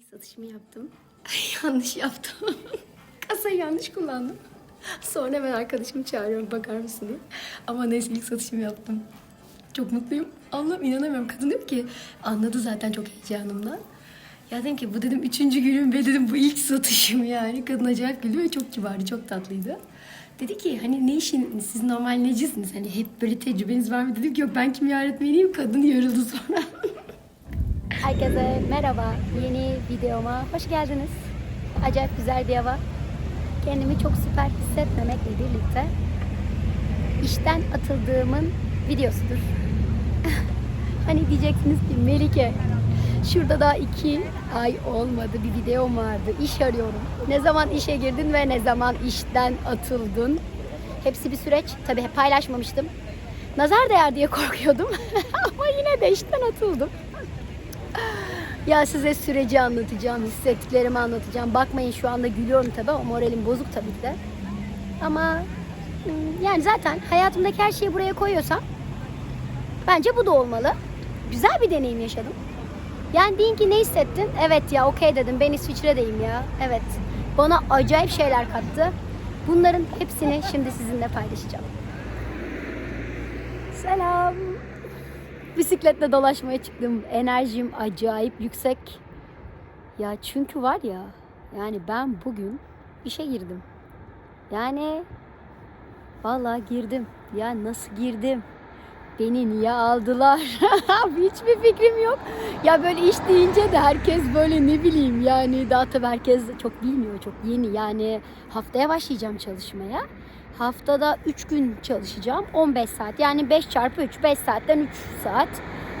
ilk satışımı yaptım. yanlış yaptım. Kasayı yanlış kullandım. Sonra ben arkadaşımı çağırıyorum bakar mısın diye. Ama neyse ilk satışımı yaptım. Çok mutluyum. Allah'ım inanamıyorum. Kadın diyor ki anladı zaten çok heyecanımdan. Ya dedim ki bu dedim üçüncü günüm ve dedim bu ilk satışım yani. Kadın acayip gülüyor ve çok kibardı, çok tatlıydı. Dedi ki hani ne işin, siz normal necisiniz? Hani hep böyle tecrübeniz var mı? Dedim ki yok ben kimya öğretmeniyim. Kadın yarıldı sonra. Herkese merhaba. Yeni videoma hoş geldiniz. Acayip güzel bir hava. Kendimi çok süper hissetmemekle birlikte işten atıldığımın videosudur. hani diyeceksiniz ki Melike şurada da iki ay olmadı bir videom vardı. İş arıyorum. Ne zaman işe girdin ve ne zaman işten atıldın? Hepsi bir süreç. Tabii paylaşmamıştım. Nazar değer diye korkuyordum. Ama yine de işten atıldım. Ya size süreci anlatacağım, hissettiklerimi anlatacağım. Bakmayın şu anda gülüyorum tabii ama moralim bozuk tabii ki de. Ama hmm, yani zaten hayatımdaki her şeyi buraya koyuyorsam bence bu da olmalı. Güzel bir deneyim yaşadım. Yani deyin ki ne hissettin? Evet ya okey dedim ben İsviçre'deyim ya. Evet. Bana acayip şeyler kattı. Bunların hepsini şimdi sizinle paylaşacağım. Selam. Bisikletle dolaşmaya çıktım. Enerjim acayip yüksek. Ya çünkü var ya yani ben bugün işe girdim. Yani vallahi girdim. Ya nasıl girdim? Beni niye aldılar? Hiçbir fikrim yok. Ya böyle iş deyince de herkes böyle ne bileyim yani daha tabii herkes çok bilmiyor çok yeni yani haftaya başlayacağım çalışmaya. Haftada 3 gün çalışacağım 15 saat yani 5 çarpı 3 5 saatten 3 saat.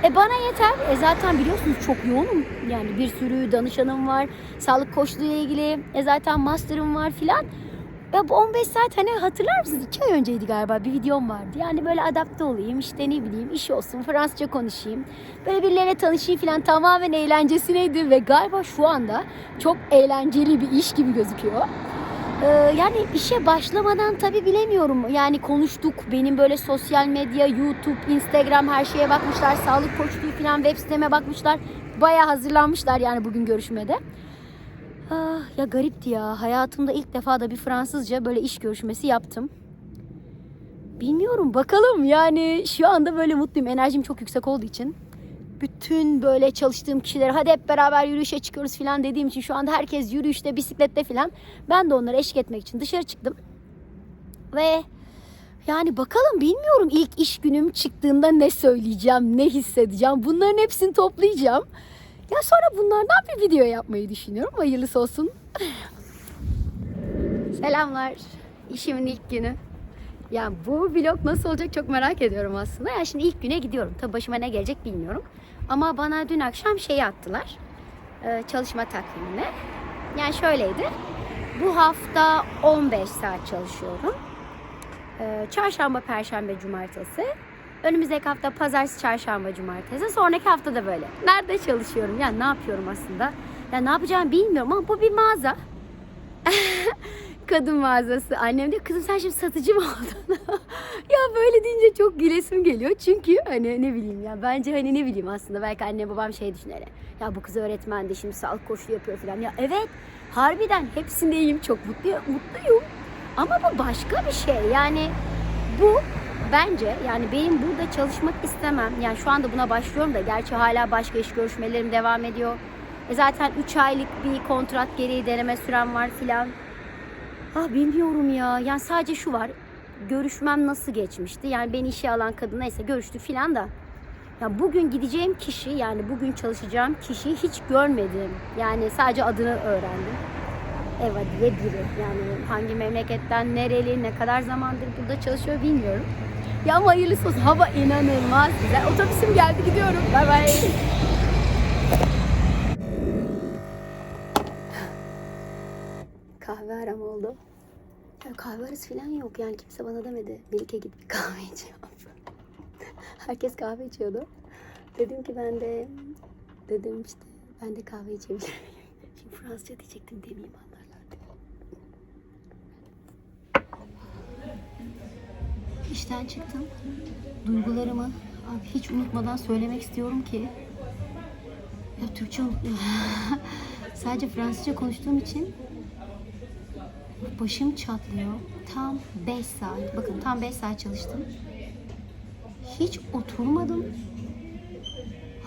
E bana yeter. E zaten biliyorsunuz çok yoğunum. Yani bir sürü danışanım var. Sağlık koçluğu ile ilgili. E zaten master'ım var filan. Ya bu 15 saat hani hatırlar mısınız? 2 ay önceydi galiba bir videom vardı. Yani böyle adapte olayım işte ne bileyim iş olsun Fransızca konuşayım. Böyle birileriyle tanışayım falan tamamen eğlencesineydi ve galiba şu anda çok eğlenceli bir iş gibi gözüküyor. Ee, yani işe başlamadan tabii bilemiyorum. Yani konuştuk. Benim böyle sosyal medya, YouTube, Instagram her şeye bakmışlar. Sağlık koçluğu falan web siteme bakmışlar. Bayağı hazırlanmışlar yani bugün görüşmede. Ah, ya garipti ya. Hayatımda ilk defa da bir Fransızca böyle iş görüşmesi yaptım. Bilmiyorum bakalım yani şu anda böyle mutluyum. Enerjim çok yüksek olduğu için. Bütün böyle çalıştığım kişilere hadi hep beraber yürüyüşe çıkıyoruz falan dediğim için şu anda herkes yürüyüşte, bisiklette falan. Ben de onlara eşlik etmek için dışarı çıktım. Ve yani bakalım bilmiyorum ilk iş günüm çıktığında ne söyleyeceğim, ne hissedeceğim. Bunların hepsini toplayacağım. Ya sonra bunlardan bir video yapmayı düşünüyorum. Hayırlısı olsun. Selamlar. İşimin ilk günü. Ya bu vlog nasıl olacak çok merak ediyorum aslında. Ya şimdi ilk güne gidiyorum. Tabii başıma ne gelecek bilmiyorum. Ama bana dün akşam şeyi attılar. Ee, çalışma takvimini. Yani şöyleydi. Bu hafta 15 saat çalışıyorum. Ee, çarşamba, perşembe, cumartesi. Önümüzdeki hafta pazartesi, çarşamba, cumartesi. Sonraki hafta da böyle. Nerede çalışıyorum? Yani ne yapıyorum aslında? Ya ne yapacağımı bilmiyorum ama bu bir mağaza. Kadın mağazası. Annem diyor kızım sen şimdi satıcı mı oldun? ya böyle deyince çok gülesim geliyor. Çünkü hani ne bileyim ya bence hani ne bileyim aslında belki anne babam şey düşünür. Ya bu kız öğretmen de şimdi sağlık koçluğu yapıyor falan. Ya evet harbiden hepsindeyim çok mutluyum. mutluyum. Ama bu başka bir şey. Yani bu bence yani benim burada çalışmak istemem. Yani şu anda buna başlıyorum da gerçi hala başka iş görüşmelerim devam ediyor. E zaten 3 aylık bir kontrat gereği deneme sürem var filan. Ah bilmiyorum ya. Yani sadece şu var. Görüşmem nasıl geçmişti? Yani beni işe alan kadın neyse görüştü filan da. Ya bugün gideceğim kişi yani bugün çalışacağım kişiyi hiç görmedim. Yani sadece adını öğrendim. Eva diye biri. Yani hangi memleketten, nereli, ne kadar zamandır burada çalışıyor bilmiyorum. Ya ama hayırlısı olsun. Hava inanılmaz güzel. Otobüsüm geldi gidiyorum. Bay bay. Kahve aram oldu. Ya kahve arası falan yok yani kimse bana demedi. Melike git bir kahve iç yap. Herkes kahve içiyordu. Dedim ki ben de dedim işte ben de kahve içebilir miyim? Şimdi Fransızca diyecektim demeyeyim anlarlar diye. İşten çıktım. Duygularımı abi hiç unutmadan söylemek istiyorum ki ya Türkçe unuttum. Sadece Fransızca konuştuğum için başım çatlıyor. Tam 5 saat. Bakın tam 5 saat çalıştım. Hiç oturmadım.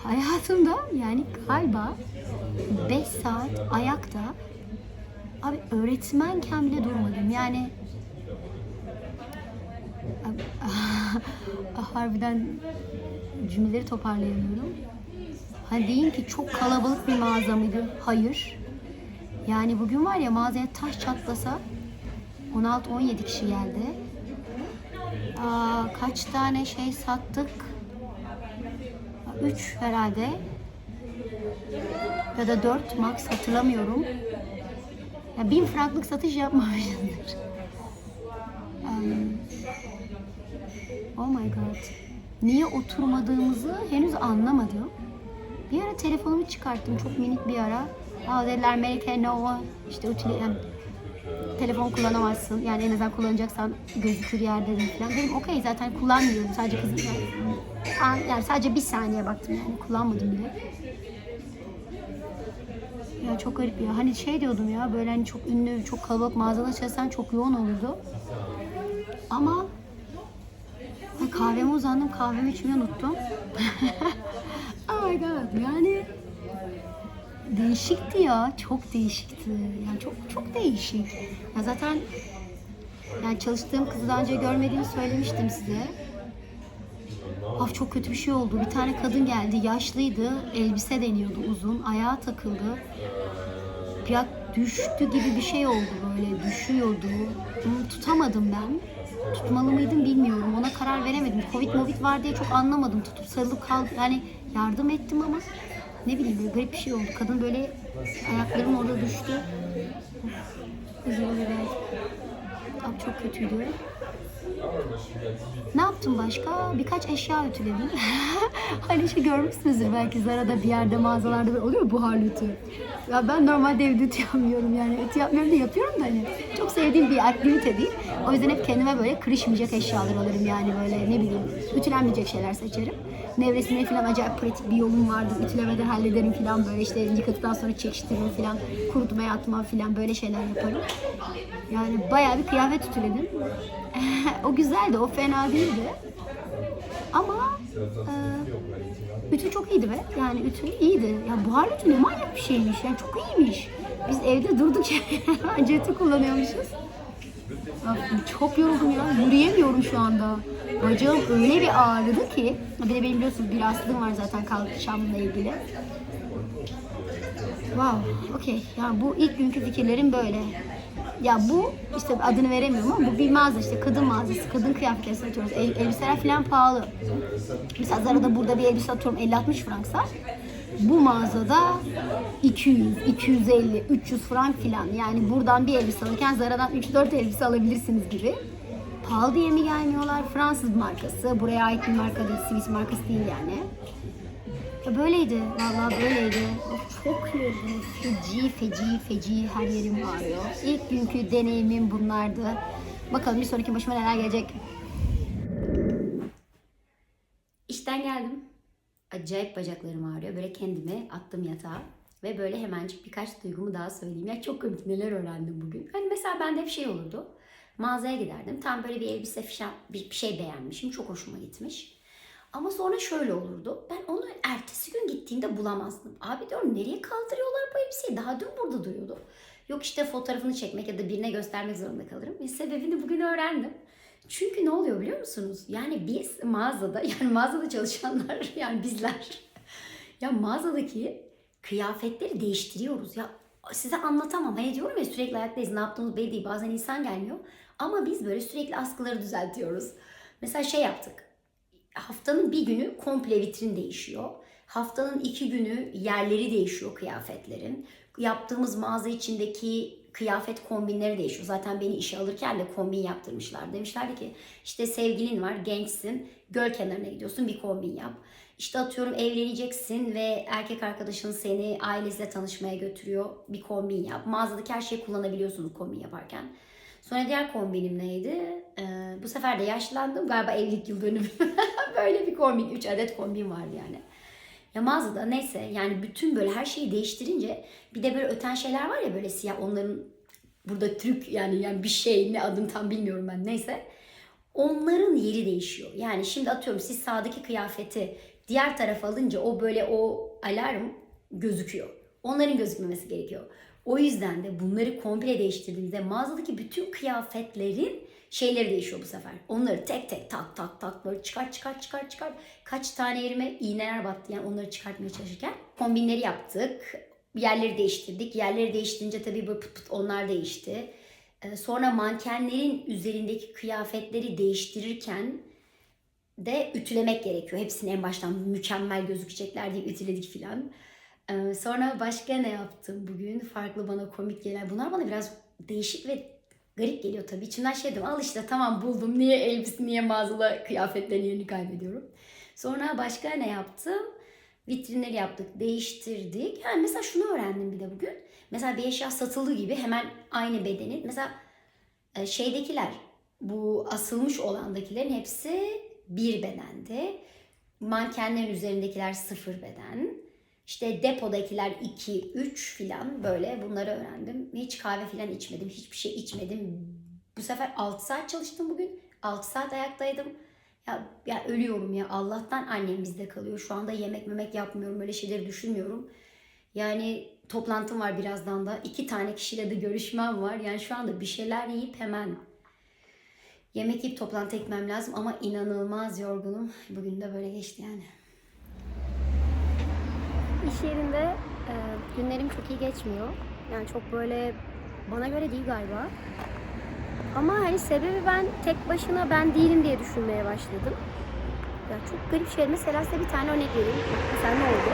Hayatımda yani galiba 5 saat ayakta abi öğretmenken bile durmadım. Yani harbiden cümleleri toparlayamıyorum. Hani diyeyim ki çok kalabalık bir mağaza mıydı? Hayır. Yani bugün var ya mağazaya taş çatlasa 16-17 kişi geldi. Aa, kaç tane şey sattık? 3 herhalde. Ya da 4 max hatırlamıyorum. Ya 1000 franklık satış yapmamışızdır. Um, oh my god. Niye oturmadığımızı henüz anlamadım. Bir ara telefonumu çıkarttım çok minik bir ara. Aa dediler Melike Nova işte utile, yani telefon kullanamazsın. Yani en azından kullanacaksan gözükür yerde dedim falan. Dedim okey zaten kullanmıyorum sadece kızım yani, An- yani sadece bir saniye baktım yani kullanmadım bile. Ya çok garip ya. Hani şey diyordum ya böyle hani çok ünlü, çok kalabalık mağazada çalışsan çok yoğun olurdu. Ama kahveme uzandım, kahvemi içmeyi unuttum. oh my god, yani değişikti ya, çok değişikti. Yani çok çok değişik. Ya zaten yani çalıştığım kızı daha önce görmediğimi söylemiştim size. Of çok kötü bir şey oldu. Bir tane kadın geldi, yaşlıydı, elbise deniyordu uzun, ayağa takıldı. Ya düştü gibi bir şey oldu böyle, düşüyordu. Hı, Tutamadım ben. Tutmalı mıydım bilmiyorum. Ona karar veremedim. Covid movid var diye çok anlamadım. Tutup sarılıp kaldı. Yani yardım ettim ama ne bileyim böyle garip bir şey oldu. Kadın böyle ayaklarım orada düştü. Üzüldüm evet. Abi çok kötüydü. Ne yaptım başka? Birkaç eşya ütüledim. hani şey görmüşsünüzdür belki Zara'da bir yerde mağazalarda böyle oluyor buharlı ütü. Ya ben normalde evde ütü yapmıyorum yani ütü yapmıyorum da yapıyorum da hani çok sevdiğim bir aktivite değil. O yüzden hep kendime böyle kırışmayacak eşyalar alırım yani böyle ne bileyim ütülenmeyecek şeyler seçerim. Nevresine falan acayip pratik bir yolum vardır. Ütülemeden hallederim falan böyle işte yıkadıktan sonra çekiştiririm falan. Kurutmaya atmam falan böyle şeyler yaparım. Yani bayağı bir kıyafet ütüledim. o güzeldi, o fena değildi. Ama e, ütü çok iyiydi be. Yani ütü iyiydi. Ya buharlı ütü ne manyak bir şeymiş. Yani çok iyiymiş. Biz evde durduk anca ütü kullanıyormuşuz. Çok yoruldum ya. Yürüyemiyorum şu anda. Bacağım öyle bir ağrıdı ki. Bir de benim biliyorsunuz bir hastalığım var zaten kalkışamla ilgili. Wow, okey. Yani bu ilk günkü fikirlerim böyle. Ya bu işte adını veremiyorum ama bu bir mağaza işte kadın mağazası, kadın kıyafetleri satıyoruz. El, elbiseler falan pahalı. Mesela Zara'da burada bir elbise atıyorum 50-60 franksa. Bu mağazada 200, 250, 300 frank falan. Yani buradan bir elbise alırken Zara'dan 3-4 elbise alabilirsiniz gibi. Pahalı diye mi gelmiyorlar? Fransız markası. Buraya ait bir marka değil, Swiss markası değil yani. Ya böyleydi. Vallahi böyleydi. Çok yoruldum. Feci, feci, feci her yerim ağrıyor. İlk günkü deneyimim bunlardı. Bakalım bir sonraki başıma neler gelecek. İşten geldim. Acayip bacaklarım ağrıyor. Böyle kendimi attım yatağa. Ve böyle hemencik birkaç duygumu daha söyleyeyim. Ya çok komik neler öğrendim bugün. Hani mesela bende hep şey olurdu. Mağazaya giderdim. Tam böyle bir elbise falan bir şey beğenmişim. Çok hoşuma gitmiş. Ama sonra şöyle olurdu. Ben onu ertesi gün gittiğimde bulamazdım. Abi diyorum nereye kaldırıyorlar bu elbiseyi? Daha dün burada duruyordu. Yok işte fotoğrafını çekmek ya da birine göstermek zorunda kalırım. Ve sebebini bugün öğrendim. Çünkü ne oluyor biliyor musunuz? Yani biz mağazada yani mağazada çalışanlar yani bizler ya mağazadaki kıyafetleri değiştiriyoruz. Ya size anlatamam. Hani diyorum ya sürekli ayaktayız. Ne yaptığımız belli değil. Bazen insan gelmiyor. Ama biz böyle sürekli askıları düzeltiyoruz. Mesela şey yaptık haftanın bir günü komple vitrin değişiyor. Haftanın iki günü yerleri değişiyor kıyafetlerin. Yaptığımız mağaza içindeki kıyafet kombinleri değişiyor. Zaten beni işe alırken de kombin yaptırmışlar. Demişlerdi ki işte sevgilin var, gençsin, göl kenarına gidiyorsun bir kombin yap. İşte atıyorum evleneceksin ve erkek arkadaşın seni ailesiyle tanışmaya götürüyor. Bir kombin yap. Mağazadaki her şeyi kullanabiliyorsunuz kombin yaparken. Sonra diğer kombinim neydi? Ee, bu sefer de yaşlandım. Galiba evlilik yıl dönümü. Böyle bir kombin. 3 adet kombin vardı yani. Ya mağazada neyse yani bütün böyle her şeyi değiştirince bir de böyle öten şeyler var ya böyle siyah onların burada Türk yani yani bir şey ne adını tam bilmiyorum ben neyse. Onların yeri değişiyor. Yani şimdi atıyorum siz sağdaki kıyafeti diğer tarafa alınca o böyle o alarm gözüküyor. Onların gözükmemesi gerekiyor. O yüzden de bunları komple değiştirdiğimizde mağazadaki bütün kıyafetlerin şeyleri değişiyor bu sefer. Onları tek tek tak tak tak böyle çıkart çıkart çıkart çıkart. Kaç tane yerime iğneler battı yani onları çıkartmaya çalışırken. Kombinleri yaptık. Yerleri değiştirdik. Yerleri değiştirince tabii böyle pıt pıt onlar değişti. Ee, Sonra mankenlerin üzerindeki kıyafetleri değiştirirken de ütülemek gerekiyor. Hepsini en baştan mükemmel gözükecekler diye ütüledik filan. Ee, Sonra başka ne yaptım bugün? Farklı bana komik gelen. Bunlar bana biraz değişik ve garip geliyor tabii. İçimden şey dedim. Al işte tamam buldum. Niye elbise, niye mağazada kıyafetlerin yerini kaybediyorum? Sonra başka ne yaptım? Vitrinleri yaptık, değiştirdik. Yani mesela şunu öğrendim bir de bugün. Mesela bir eşya satıldığı gibi hemen aynı bedenin. Mesela e, şeydekiler, bu asılmış olandakilerin hepsi bir bedende. Mankenlerin üzerindekiler sıfır beden. İşte depodakiler 2, 3 filan böyle bunları öğrendim. Hiç kahve filan içmedim, hiçbir şey içmedim. Bu sefer 6 saat çalıştım bugün. 6 saat ayaktaydım. Ya, ya ölüyorum ya Allah'tan annem bizde kalıyor. Şu anda yemek memek yapmıyorum. Öyle şeyleri düşünmüyorum. Yani toplantım var birazdan da. iki tane kişiyle de görüşmem var. Yani şu anda bir şeyler yiyip hemen yemek yiyip toplantı etmem lazım. Ama inanılmaz yorgunum. Bugün de böyle geçti yani. İş yerinde e, günlerim çok iyi geçmiyor. Yani çok böyle bana göre değil galiba. Ama hani sebebi ben tek başına ben değilim diye düşünmeye başladım. Ya çok garip şey. Mesela size bir tane örnek vereyim. Mesela ne oldu?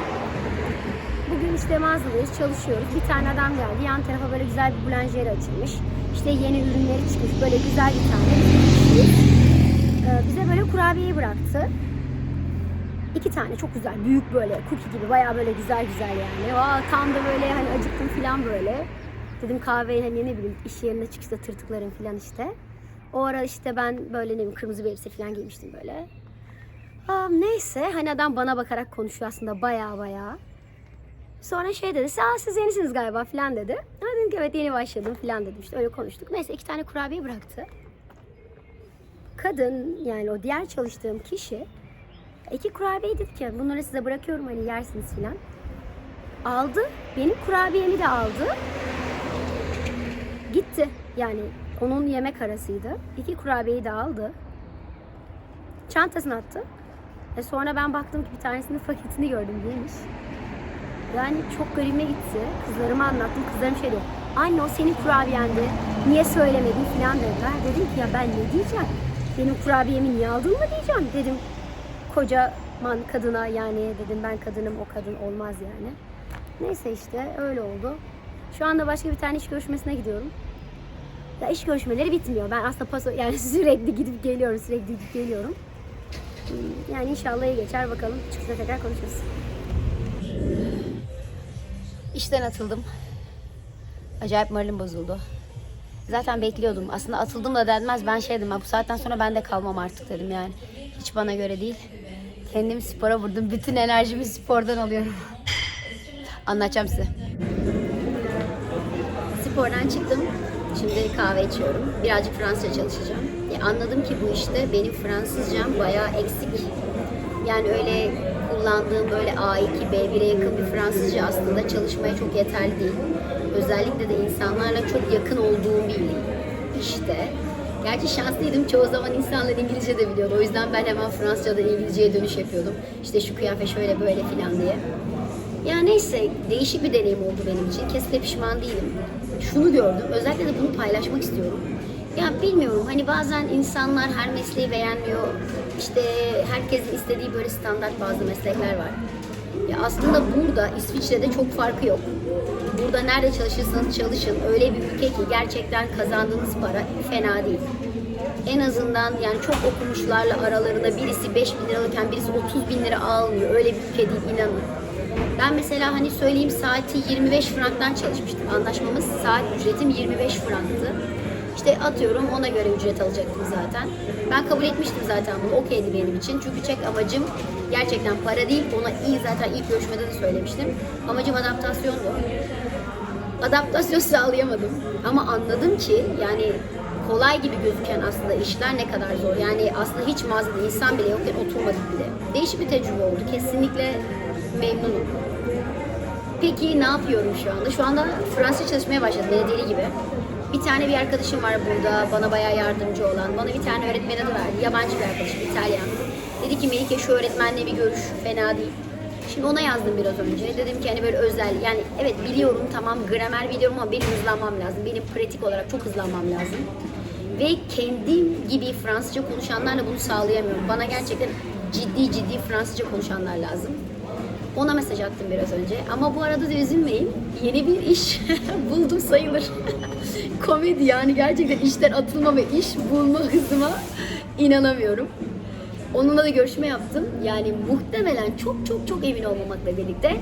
Bugün işte mağazadayız, çalışıyoruz. Bir tane adam geldi. Yan tarafa böyle güzel bir bulanjeri açılmış. İşte yeni ürünleri çıkmış. Böyle güzel bir tane. Ee, bize böyle kurabiyeyi bıraktı. İki tane çok güzel, büyük böyle cookie gibi bayağı böyle güzel güzel yani. Aa, tam da böyle hani acıktım falan böyle. Dedim kahveyi hani ne bileyim iş yerine çıkışta tırtıklarım falan işte. O ara işte ben böyle ne bileyim kırmızı bir elbise falan giymiştim böyle. Aa, neyse hani adam bana bakarak konuşuyor aslında baya baya. Sonra şey dedi, Aa, siz yenisiniz galiba falan dedi. Ha, dedim ki evet yeni başladım falan dedim işte öyle konuştuk. Neyse iki tane kurabiye bıraktı. Kadın yani o diğer çalıştığım kişi iki kurabiye dedi ki bunları size bırakıyorum hani yersiniz filan. Aldı. Benim kurabiyemi de aldı. Gitti. Yani onun yemek arasıydı. İki kurabiyeyi de aldı. Çantasına attı. E sonra ben baktım ki bir tanesinin paketini gördüm değilmiş. Yani çok garibime gitti. Kızlarıma anlattım. Kızlarım şey diyor. Anne o senin kurabiyendi. Niye söylemedin filan dediler. Dedim ki ya ben ne diyeceğim? Benim kurabiyemi niye aldın mı diyeceğim. Dedim kocaman kadına yani dedim ben kadınım o kadın olmaz yani. Neyse işte öyle oldu. Şu anda başka bir tane iş görüşmesine gidiyorum. Ya iş görüşmeleri bitmiyor. Ben aslında paso yani sürekli gidip geliyorum, sürekli gidip geliyorum. Hmm, Yani inşallah iyi geçer bakalım. Çıkışta tekrar konuşuruz. İşten atıldım. Acayip moralim bozuldu. Zaten bekliyordum. Aslında atıldım da denmez. Ben şey dedim. "Ha, Bu saatten sonra ben de kalmam artık dedim yani. Hiç bana göre değil. Kendimi spora vurdum. Bütün enerjimi spordan alıyorum. Anlatacağım size. Spordan çıktım. Şimdi kahve içiyorum. Birazcık Fransızca çalışacağım. Ya anladım ki bu işte benim Fransızcam bayağı eksik. Yani öyle kullandığım böyle A2, B1'e yakın bir Fransızca aslında çalışmaya çok yeterli değil. Özellikle de insanlarla çok yakın olduğum bir işte. Gerçi şanslıydım. Çoğu zaman insanlar İngilizce de biliyordu. O yüzden ben hemen Fransızcadan İngilizceye dönüş yapıyordum. İşte şu kıyafet şöyle böyle filan diye. Ya neyse değişik bir deneyim oldu benim için. Kesinlikle pişman değilim. Şunu gördüm. Özellikle de bunu paylaşmak istiyorum. Ya bilmiyorum hani bazen insanlar her mesleği beğenmiyor. İşte herkesin istediği böyle standart bazı meslekler var. Ya aslında burada İsviçre'de çok farkı yok. Burada nerede çalışırsanız çalışın öyle bir ülke ki gerçekten kazandığınız para fena değil. En azından yani çok okumuşlarla aralarında birisi 5 bin lira alırken birisi 30 bin lira almıyor. Öyle bir ülke değil inanın. Ben mesela hani söyleyeyim saati 25 franktan çalışmıştım. Anlaşmamız saat ücretim 25 franktı. İşte atıyorum ona göre ücret alacaktım zaten. Ben kabul etmiştim zaten bunu. Okeydi benim için. Çünkü çek amacım gerçekten para değil. Ona iyi zaten ilk görüşmede de söylemiştim. Amacım adaptasyondu. Adaptasyon sağlayamadım. Ama anladım ki yani kolay gibi gözüken aslında işler ne kadar zor. Yani aslında hiç mağazada insan bile yokken oturmadık bile. Değişik bir tecrübe oldu. Kesinlikle memnunum. Peki ne yapıyorum şu anda? Şu anda Fransızca çalışmaya başladım deli gibi. Bir tane bir arkadaşım var burada bana bayağı yardımcı olan. Bana bir tane öğretmen adı verdi. Yabancı bir arkadaşım, İtalyan. Dedi ki Melike şu öğretmenle bir görüş, fena değil. Şimdi ona yazdım biraz önce. Dedim ki hani böyle özel, yani evet biliyorum tamam gramer biliyorum ama benim hızlanmam lazım. Benim pratik olarak çok hızlanmam lazım. Ve kendim gibi Fransızca konuşanlarla bunu sağlayamıyorum. Bana gerçekten ciddi ciddi Fransızca konuşanlar lazım. Ona mesaj attım biraz önce. Ama bu arada da üzülmeyin. Yeni bir iş buldum sayılır. Komedi yani gerçekten işten atılma ve iş bulma hızıma inanamıyorum. Onunla da görüşme yaptım. Yani muhtemelen çok çok çok emin olmamakla birlikte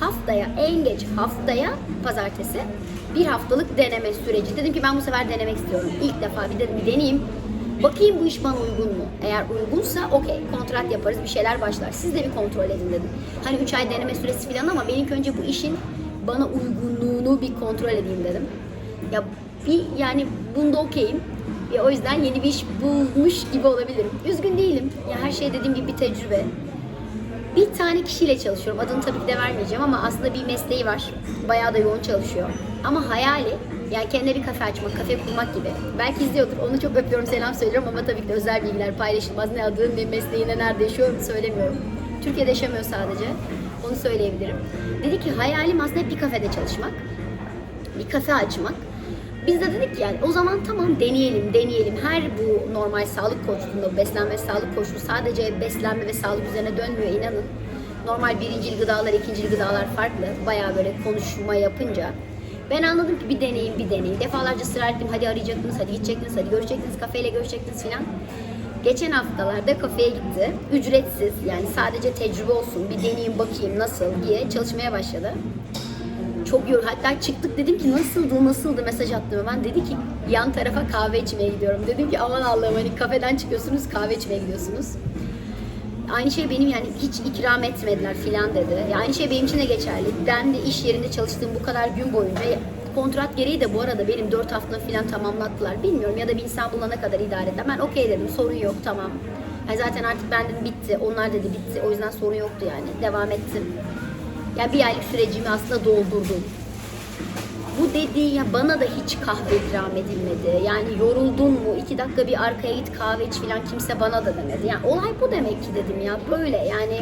haftaya en geç haftaya pazartesi bir haftalık deneme süreci. Dedim ki ben bu sefer denemek istiyorum. İlk defa bir dedim bir deneyeyim. Bakayım bu iş bana uygun mu? Eğer uygunsa okey kontrat yaparız bir şeyler başlar. Siz de bir kontrol edin dedim. Hani 3 ay deneme süresi falan ama benim önce bu işin bana uygunluğunu bir kontrol edeyim dedim. Ya bir yani bunda okeyim. Ya o yüzden yeni bir iş bulmuş gibi olabilirim. Üzgün değilim. Ya her şey dediğim gibi bir tecrübe. Bir tane kişiyle çalışıyorum. Adını tabii ki de vermeyeceğim ama aslında bir mesleği var. Bayağı da yoğun çalışıyor. Ama hayali yani kendine bir kafe açmak, kafe kurmak gibi. Belki izliyordur. Onu çok öpüyorum, selam söylüyorum ama tabii ki de özel bilgiler paylaşılmaz. Ne adı, ne mesleğine, nerede yaşıyor söylemiyorum. Türkiye'de yaşamıyor sadece. Onu söyleyebilirim. Dedi ki hayalim aslında bir kafede çalışmak. Bir kafe açmak. Biz de dedik ki yani o zaman tamam deneyelim, deneyelim. Her bu normal sağlık koçluğunda, beslenme sağlık koçluğu sadece beslenme ve sağlık üzerine dönmüyor inanın. Normal birincil gıdalar, ikincil gıdalar farklı. Bayağı böyle konuşma yapınca. Ben anladım ki bir deneyin, bir deneyin. Defalarca ısrar ettim. Hadi arayacaktınız, hadi gidecektiniz, hadi görüşecektiniz, kafeyle görüşecektiniz filan. Geçen haftalarda kafeye gitti. Ücretsiz yani sadece tecrübe olsun, bir deneyeyim bakayım nasıl diye çalışmaya başladı çok yor. Hatta çıktık dedim ki nasıldı nasıldı mesaj attım hemen. Dedi ki yan tarafa kahve içmeye gidiyorum. Dedim ki aman Allah'ım hani kafeden çıkıyorsunuz kahve içmeye gidiyorsunuz. Aynı şey benim yani hiç ikram etmediler filan dedi. Yani aynı şey benim için de geçerli. Ben de iş yerinde çalıştığım bu kadar gün boyunca kontrat gereği de bu arada benim 4 hafta filan tamamlattılar. Bilmiyorum ya da bir insan bulana kadar idare eder. Ben okey dedim sorun yok tamam. Yani zaten artık ben dedim bitti. Onlar dedi bitti. O yüzden sorun yoktu yani. Devam ettim. Yani bir aylık sürecimi aslında doldurdum. Bu dediği ya bana da hiç kahve ikram edilmedi. Yani yoruldun mu? iki dakika bir arkaya git kahve iç falan kimse bana da demedi. Yani olay bu demek ki dedim ya böyle yani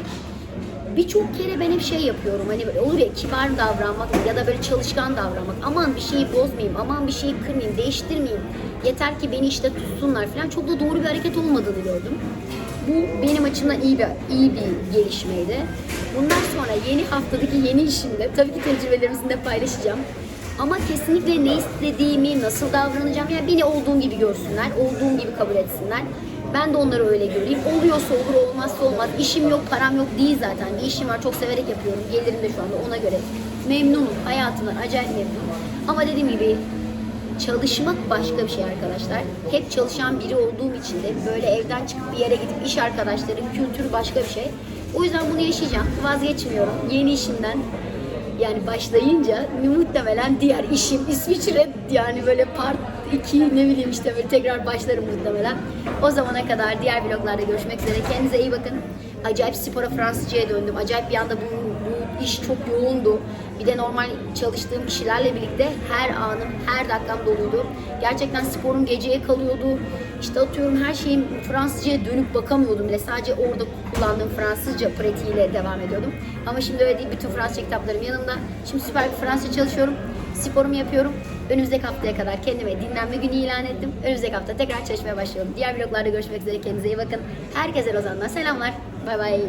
birçok kere ben hep şey yapıyorum hani böyle olur ya kibar davranmak ya da böyle çalışkan davranmak aman bir şeyi bozmayayım aman bir şeyi kırmayayım değiştirmeyeyim yeter ki beni işte tutsunlar falan çok da doğru bir hareket olmadığını gördüm. Bu benim açımdan iyi bir iyi bir gelişmeydi. Bundan sonra yeni haftadaki yeni işimde tabii ki tecrübelerimizi de paylaşacağım. Ama kesinlikle ne istediğimi, nasıl davranacağım yani beni olduğum gibi görsünler, olduğum gibi kabul etsinler. Ben de onları öyle göreyim. Oluyorsa olur, olmazsa olmaz. İşim yok, param yok değil zaten. Bir işim var, çok severek yapıyorum. Gelirim de şu anda ona göre. Memnunum, hayatımdan acayip memnunum. Ama dediğim gibi çalışmak başka bir şey arkadaşlar. Hep çalışan biri olduğum için de böyle evden çıkıp bir yere gidip iş arkadaşları, kültür başka bir şey. O yüzden bunu yaşayacağım. Vazgeçmiyorum. Yeni işimden yani başlayınca muhtemelen diğer işim İsviçre yani böyle part 2 ne bileyim işte böyle tekrar başlarım muhtemelen. O zamana kadar diğer vloglarda görüşmek üzere. Kendinize iyi bakın. Acayip spora Fransızcaya döndüm. Acayip bir anda bu, bu iş çok yoğundu. Bir de normal çalıştığım kişilerle birlikte her anım, her dakikam doluydu. Gerçekten sporum geceye kalıyordu. İşte atıyorum her şeyim Fransızcaya dönüp bakamıyordum bile. Sadece orada kullandığım Fransızca pratiğiyle devam ediyordum. Ama şimdi öyle değil. Bütün Fransızca kitaplarım yanımda. Şimdi süper bir Fransızca çalışıyorum. Sporumu yapıyorum. Önümüzdeki haftaya kadar kendime dinlenme günü ilan ettim. Önümüzdeki hafta tekrar çalışmaya başlıyorum. Diğer vloglarda görüşmek üzere. Kendinize iyi bakın. Herkese Rozan'dan selamlar. Bay bay.